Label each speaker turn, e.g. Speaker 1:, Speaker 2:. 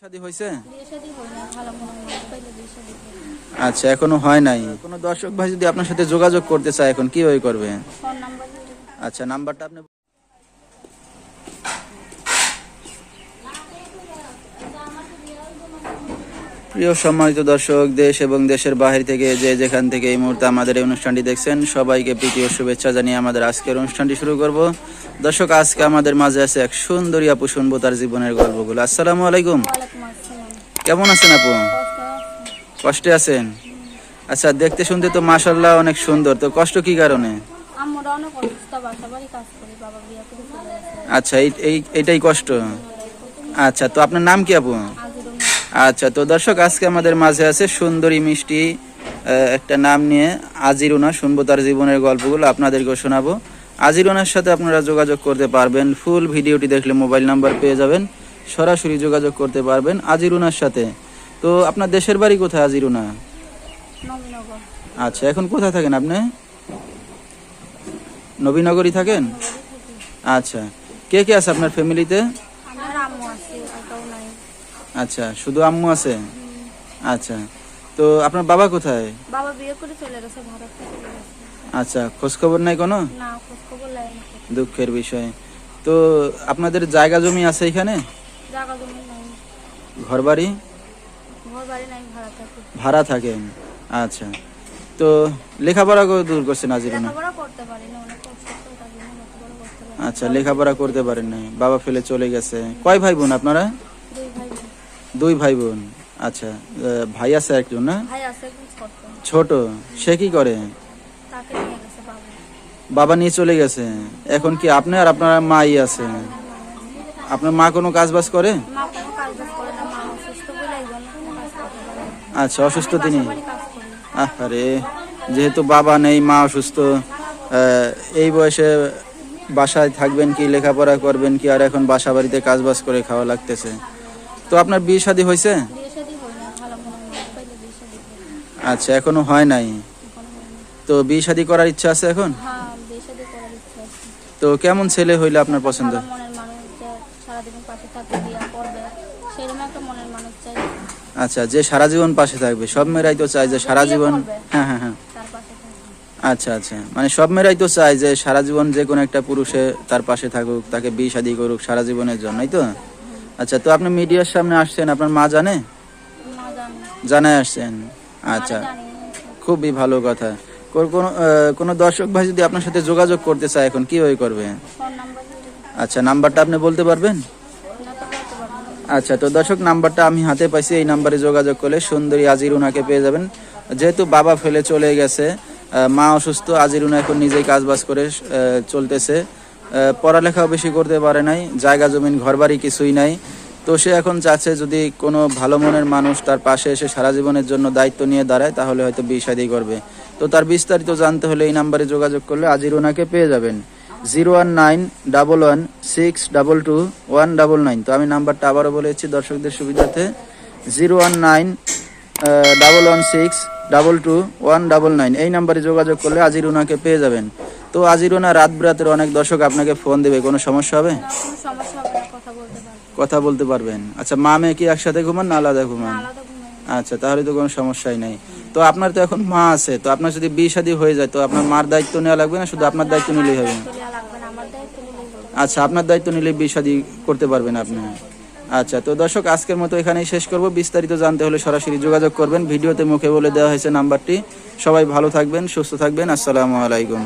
Speaker 1: শাদী হয়েছে। আচ্ছা এখনও হয় নাই। কোনো দর্শক ভাই যদি আপনার সাথে যোগাযোগ করতে চায় এখন কীভাবে করবে? আচ্ছা নাম্বারটা আপনি প্রিয় সম্মানিত দর্শক দেশ এবং দেশের বাহির থেকে যে যেখান থেকে এই মুহূর্তে আমাদের এই অনুষ্ঠানটি দেখছেন সবাইকে প্রীতি ও শুভেচ্ছা জানিয়ে আমাদের আজকের অনুষ্ঠানটি শুরু করব। দর্শক আজকে আমাদের মাঝে আছে এক সুন্দরী আপু শুনব তার জীবনের গল্পগুলো। আসসালামু আলাইকুম। কেমন আছেন আপু?
Speaker 2: কষ্টে
Speaker 1: আছেন? আচ্ছা দেখতে শুনতে তো মাশাল্লাহ অনেক সুন্দর। তো কষ্ট কি কারণে? আচ্ছা এই এই এটাই কষ্ট? আচ্ছা তো আপনার নাম কি আপু? আচ্ছা তো দর্শক আজকে আমাদের মাঝে আছে সুন্দরী মিষ্টি একটা নাম নিয়ে আজিরুনা শুনব তার জীবনের গল্পগুলো আপনাদেরকেও শোনাবো। আজিরুনার সাথে আপনারা যোগাযোগ করতে পারবেন ফুল ভিডিওটি দেখলে মোবাইল নাম্বার পেয়ে যাবেন সরাসরি যোগাযোগ করতে পারবেন আজিরুনার সাথে। তো আপনার দেশের বাড়ি কোথায় আজিরুনা? আচ্ছা এখন কোথায় থাকেন আপনি? নবীনগরী থাকেন? আচ্ছা কে কে আছে আপনার ফ্যামিলিতে
Speaker 2: আমার আম্মু আছে আর কেউ নাই
Speaker 1: আচ্ছা শুধু আম্মু আছে? আচ্ছা তো আপনার বাবা কোথায়?
Speaker 2: বাবা বিয়ে করে চলে গেছে ভারত থেকে
Speaker 1: আচ্ছা খোঁজ খবর নাই কোনো?
Speaker 2: না খোঁজ খবর লাই না
Speaker 1: দুঃখের বিষয়। তো আপনাদের জায়গা জমি আছে এখানে?
Speaker 2: জায়গা জমি নাই।
Speaker 1: ঘর বাড়ি
Speaker 2: ঘর বাড়ি নাই ভাড়া থাকে।
Speaker 1: ভাড়া থাকেন আচ্ছা তো লেখাপড়া করে দূর করছেন আজিরুনা
Speaker 2: লেখাপড়া করতে পারি না অনেক কষ্ট
Speaker 1: আচ্ছা লেখাপড়া করতে পারেন নাই। বাবা ফেলে চলে গেছে। কয় ভাই বোন আপনারা।
Speaker 2: দুই ভাই বোন।
Speaker 1: আচ্ছা ভাই আছে একজন না?
Speaker 2: ছোট।
Speaker 1: সে কি করে?
Speaker 2: বাবা।
Speaker 1: নিয়ে চলে গেছে। এখন কি আপনি আর আপনার মাই আছে? আপনার মা কোনো কাজ বাজ করে আচ্ছা অসুস্থ তিনি? আরে যেহেতু বাবা নেই মা অসুস্থ এই বয়সে বাসায় থাকবেন কি লেখাপড়া করবেন কি আর এখন বাসা বাড়িতে কাজ বাজ করে খাওয়া লাগতেছে। তো আপনার বিয়ে শাদী হয়েছে?
Speaker 2: হয় হয়।
Speaker 1: আচ্ছা এখনও হয় নাই? তো বিয়ে শাদী করার ইচ্ছা আছে এখন?
Speaker 2: হ্যাঁ
Speaker 1: তো কেমন ছেলে হইলে আপনার পছন্দ আচ্ছা যে সারা জীবন পাশে থাকবে সব মেয়েরাই তো চায় যে সারা জীবন হ্যাঁ হ্যাঁ হ্যাঁ। আচ্ছা আচ্ছা। মানে সব মেয়েরাই তো চায় যে সারা জীবন যে কোনো একটা পুরুষে তার পাশে থাকুক তাকে বিয়ে শাদী করুক সারা জীবনের জন্যই তো? আচ্ছা তো আপনি মিডিয়ার সামনে আসছেন আপনার মা জানে? জানাই আসছেন? আচ্ছা খুবই ভালো কথা। কোন- কোনো দর্শক ভাই যদি আপনার সাথে যোগাযোগ করতে চায় এখন কীভাবে করবে? আচ্ছা নাম্বারটা আপনি বলতে পারবেন? আচ্ছা তো দর্শক নাম্বারটা আমি হাতে পাইছি এই নাম্বারে যোগাযোগ করলে সুন্দরী আজিরুনাকে পেয়ে যাবেন। যেহেতু বাবা ফেলে চলে গেছে মা অসুস্থ আজির আজিরুনা এখন নিজেই কাজবাজ করে চলতেছে। পড়ালেখাও বেশি করতে পারে নাই, জায়গা, জমিন, ঘরবাড়ি কিছুই নাই। তো সে এখন চাচ্ছে যদি কোনো ভালো মনের মানুষ তার পাশে এসে সারা জীবনের জন্য দায়িত্ব নিয়ে দাঁড়ায়, তাহলে হয়তো বিয়ে করবে। তো তার বিস্তারিত জানতে হলে এই নাম্বারে যোগাযোগ করলে আজির ওনাকে পেয়ে যাবেন। Zero one nine double one six double two one double nine. তো আমি নাম্বারটা আবারও বলেছি দর্শকদের সুবিধার্থে। Zero one nine double one six double two one double nine. এই নাম্বারে যোগাযোগ করলে আজির ওনাকে পেয়ে যাবেন। তো আজিরুনা রাত বিরাতের অনেক দর্শক আপনাকে ফোন দেবে কোনো সমস্যা হবে?
Speaker 2: না না কথা বলতে
Speaker 1: পারবেন। আচ্ছা মা মেয়ে কি একসাথে ঘুমান না আলাদা ঘুমান? আচ্ছা তাহলে তো কোনো সমস্যাই নাই। তো আপনার তো এখন মা আছে তো আপনার যদি বিয়ে শাদী হয়ে যায় তো আপনার মার দায়িত্ব নেওয়া লাগবে না শুধু আপনার
Speaker 2: না দায়িত্ব নিলেই হবে।
Speaker 1: আচ্ছা আপনার দায়িত্ব নিলে বিয়ে শাদী করতে পারবেন আপনি। আচ্ছা তো দর্শক আজকের মতো এখানেই শেষ করব। বিস্তারিত জানতে হলে সরাসরি যোগাযোগ করবেন। ভিডিওতে মুখে বলে দেওয়া হয়েছে নাম্বারটি। সবাই ভালো থাকবেন সুস্থ থাকবেন। আসসালামু আলাইকুম।